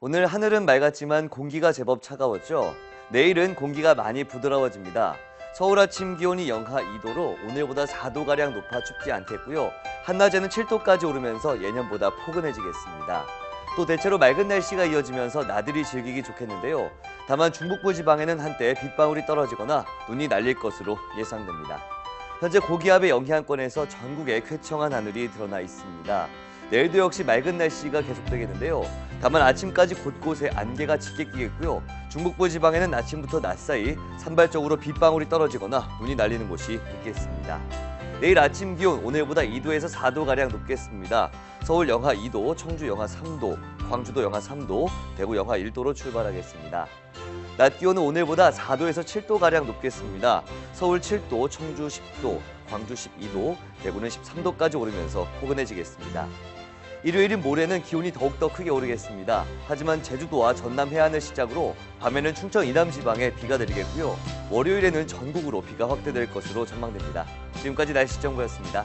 오늘 하늘은 맑았지만 공기가 제법 차가웠죠. 내일은 공기가 많이 부드러워집니다. 서울 아침 기온이 영하 2도로 오늘보다 4도가량 높아 춥지 않겠고요. 한낮에는 7도까지 오르면서 예년보다 포근해지겠습니다. 또 대체로 맑은 날씨가 이어지면서 나들이 즐기기 좋겠는데요. 다만 중북부 지방에는 한때 빗방울이 떨어지거나 눈이 날릴 것으로 예상됩니다. 현재 고기압의 영향권에서 전국에 쾌청한 하늘이 드러나 있습니다. 내일도 역시 맑은 날씨가 계속되겠는데요. 다만 아침까지 곳곳에 안개가 짙게 끼겠고요. 중북부 지방에는 아침부터 낮 사이 산발적으로 빗방울이 떨어지거나 눈이 날리는 곳이 있겠습니다. 내일 아침 기온 오늘보다 2도에서 4도가량 높겠습니다. 서울 영하 2도, 청주 영하 3도, 광주도 영하 3도, 대구 영하 1도로 출발하겠습니다. 낮 기온은 오늘보다 4도에서 7도가량 높겠습니다. 서울 7도, 청주 10도, 광주 12도, 대구는 13도까지 오르면서 포근해지겠습니다. 일요일인 모레는 기온이 더욱더 크게 오르겠습니다. 하지만 제주도와 전남 해안을 시작으로 밤에는 충청 이남 지방에 비가 내리겠고요. 월요일에는 전국으로 비가 확대될 것으로 전망됩니다. 지금까지 날씨 정보였습니다.